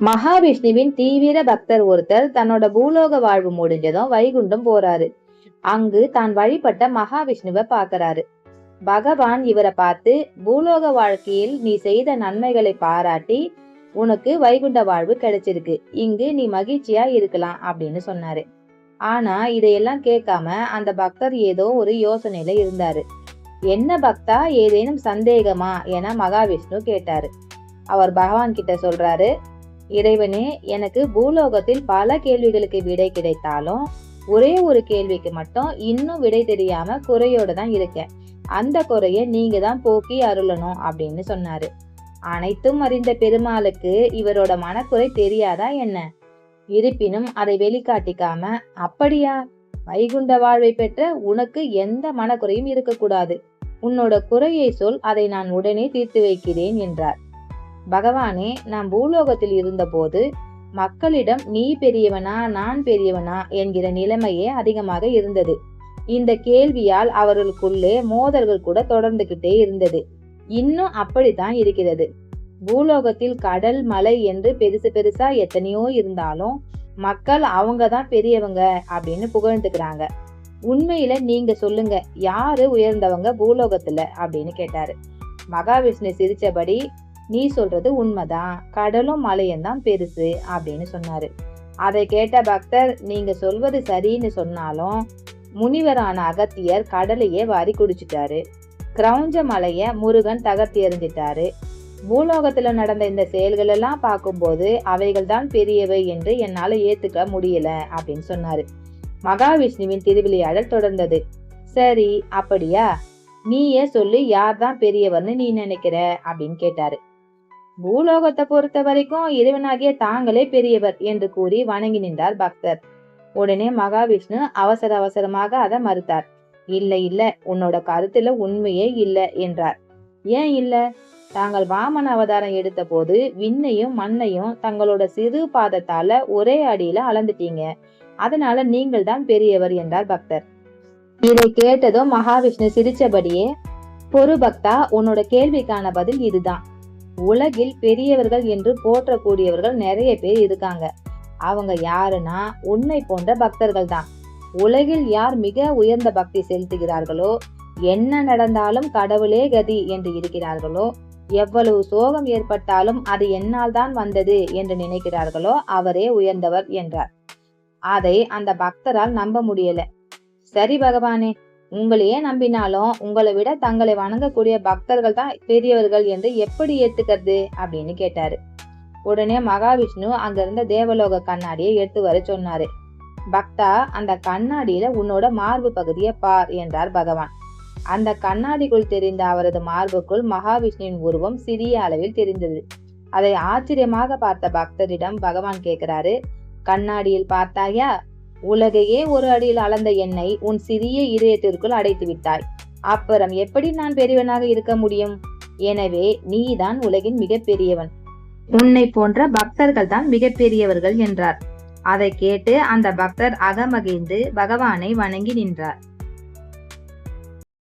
மகாவிஷ்ணுவின் தீவிர பக்தர் ஒருத்தர் தன்னோட பூலோக வாழ்வு முடிஞ்சதும் வைகுண்டம் போறாரு. அங்கு தான் வழிபட்ட மகாவிஷ்ணுவை பார்க்கறாரு. பகவான் இவரை பார்த்து பூலோக வாழ்க்கையில் நீ செய்த நன்மைகளை பாராட்டி உனக்கு வைகுண்ட வாழ்வு கிடைச்சிருக்கு. இங்கு நீ மகிழ்ச்சியா இருக்கலாம் அப்படின்னு சொன்னாரு. ஆனா இதையெல்லாம் கேட்காம அந்த பக்தர் ஏதோ ஒரு யோசனையில இருந்தாரு. என்ன பக்தா ஏதேனும் சந்தேகமா? என மகாவிஷ்ணு கேட்டாரு. அவர் பகவான் கிட்ட சொல்றாரு இறைவனே எனக்கு பூலோகத்தில் பல கேள்விகளுக்கு விடை கிடைத்தாலும் ஒரே ஒரு கேள்விக்கு மட்டும் இன்னும் விடை தெரியாம குறையோட தான் இருக்கேன். அந்த குறைய நீங்க தான் போக்கி அருளணும் அப்படின்னு சொன்னாரு. அனைத்தும் அறிந்த பெருமாளுக்கு இவரோட மனக்குறை தெரியாதா என்ன? இருப்பினும் அதை வெளிக்காட்டிக்காம அப்படியா? வைகுண்ட வாழ்வை பெற்ற உனக்கு எந்த மனக்குறையும் இருக்கக்கூடாது. உன்னோட குறையை சொல் அதை நான் உடனே தீர்த்து வைக்கிறேன் என்றார். பகவானே நாம் பூலோகத்தில் இருந்தபோது மக்களிடம் நீ பெரியவனா நான் பெரியவனா என்கிற நிலைமையே அதிகமாக இருந்தது. இந்த கேள்வியால் அவர்களுக்குள்ளே மோதல்கள் கூட தொடர்ந்துகிட்டே இருந்தது. இன்னும் அப்படித்தான் இருக்கிறது. பூலோகத்தில் கடல் மலை என்று பெருசு பெருசா எத்தனையோ இருந்தாலும் மக்கள் அவங்க தான் பெரியவங்க அப்படின்னு புகழ்ந்துக்கிறாங்க. உண்மையில நீங்க சொல்லுங்க யாரு உயர்ந்தவங்க பூலோகத்துல அப்படின்னு கேட்டாரு. மகாவிஷ்ணு சிரிச்சபடி நீ சொல்றது உண்மைதான் கடலும் மலையும் தான் பெருசு அப்படின்னு சொன்னாரு. அதை கேட்ட பக்தர் நீங்க சொல்வது சரின்னு சொன்னாலும் முனிவரான அகத்தியர் கடலையே வாரி குடிச்சிட்டாரு. கிரௌஞ்ச மலைய முருகன் தகர்த்தி எறிஞ்சிட்டாரு. பூலோகத்துல நடந்த இந்த செயல்கள் எல்லாம் பார்க்கும்போது அவைகள் தான் பெரியவை என்று என்னால ஏத்துக்க முடியல அப்படின்னு சொன்னாரு. மகாவிஷ்ணுவின் திருவிளையாடல் தொடர்ந்தது. சரி அப்படியா? நீயே சொல்லி யார் தான் பெரியவர்னு நீ நினைக்கிற? அப்படின்னு கேட்டாரு. பூலோகத்தை பொறுத்த வரைக்கும் இறைவனாகிய தாங்களே பெரியவர் என்று கூறி வணங்கி நின்றார் பக்தர். உடனே மகாவிஷ்ணு அவசர அவசரமாக அதை மறுத்தார். இல்ல இல்ல உன்னோட கருத்துல உண்மையே இல்ல என்றார். ஏன் இல்ல? தாங்கள் வாமன அவதாரம் எடுத்த போது விண்ணையும் மண்ணையும் தங்களோட சிறு பாதத்தால ஒரே அடியில அளந்துட்டீங்க. அதனால நீங்கள் தான் பெரியவர் என்றார் பக்தர். இதை கேட்டதும் மகாவிஷ்ணு சிரிச்சபடியே பொறு பக்தா உன்னோட கேள்விக்கான பதில் இதுதான். உலகில் பெரியவர்கள் என்று போற்றக்கூடியவர்கள் நிறைய பேர் இருக்காங்க. அவங்க யாருன்னா உன்னை போன்ற பக்தர்கள் தான். உலகில் யார் மிக உயர்ந்த பக்தி செலுத்துகிறார்களோ என்ன நடந்தாலும் கடவுளே கதி என்று இருக்கிறார்களோ எவ்வளவு சோகம் ஏற்பட்டாலும் அது என்னால் தான் வந்தது என்று நினைக்கிறார்களோ அவரே உயர்ந்தவர் என்றார். அதை அந்த பக்தரால் நம்ப முடியல. சரி பகவானே உங்களையே நம்பினாலும் உங்களை விட தங்களை வணங்கக்கூடிய பக்தர்கள் தான் பெரியவர்கள் என்று எப்படி ஏத்துக்கிறது அப்படின்னு கேட்டாரு. உடனே மகாவிஷ்ணு அங்கிருந்த தேவலோக கண்ணாடியை எடுத்து வர சொன்னாரு. பக்தா அந்த கண்ணாடியில உன்னோட மார்பு பகுதியை பார் என்றார் பகவான். அந்த கண்ணாடிக்குள் தெரிந்த அவரது மார்புக்குள் மகாவிஷ்ணுவின் உருவம் சிறிய அளவில் தெரிந்தது. அதை ஆச்சரியமாக பார்த்த பக்தரிடம் பகவான் கேட்கிறாரு கண்ணாடியில் பார்த்தாயா? உலகையே ஒரு அடியில் அளந்த என்னை உன் சிறிய இதயத்திற்குள் அடைத்து விட்டாய் அப்புறம் எப்படி நான் பெரியவனாக இருக்க முடியும்? எனவே நீதான் உலகின் மிகப்பெரியவன் உன்னை போன்ற பக்தர்கள் தான் மிகப்பெரியவர்கள் என்றார். அதை கேட்டு அந்த பக்தர் அகமகிழ்ந்து பகவானை வணங்கி நின்றார்.